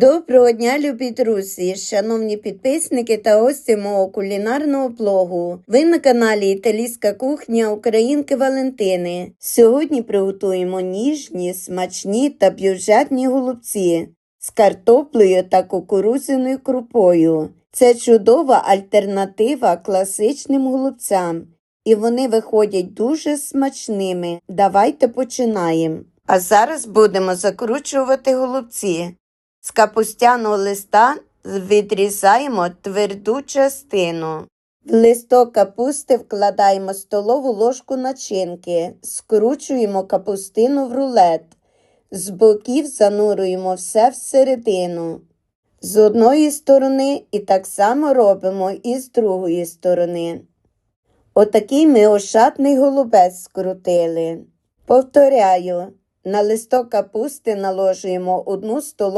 Доброго дня, любі друзі, шановні підписники та гості мого кулінарного блогу. Ви на каналі Італійська кухня Українки Валентини. Сьогодні приготуємо ніжні, смачні та бюджетні голубці з картоплею та кукурудзяною крупою. Це чудова альтернатива класичним голубцям, і вони виходять дуже смачними. Давайте починаємо. А зараз будемо закручувати голубці. З капустяного листа відрізаємо тверду частину. В листок капусти вкладаємо столову ложку начинки, скручуємо капустину в рулет. З боків занурюємо все всередину. З одної сторони і так само робимо і з другої сторони. Отакий ми ошатний голубець скрутили. Повторяю, на листок капусти наложуємо одну столову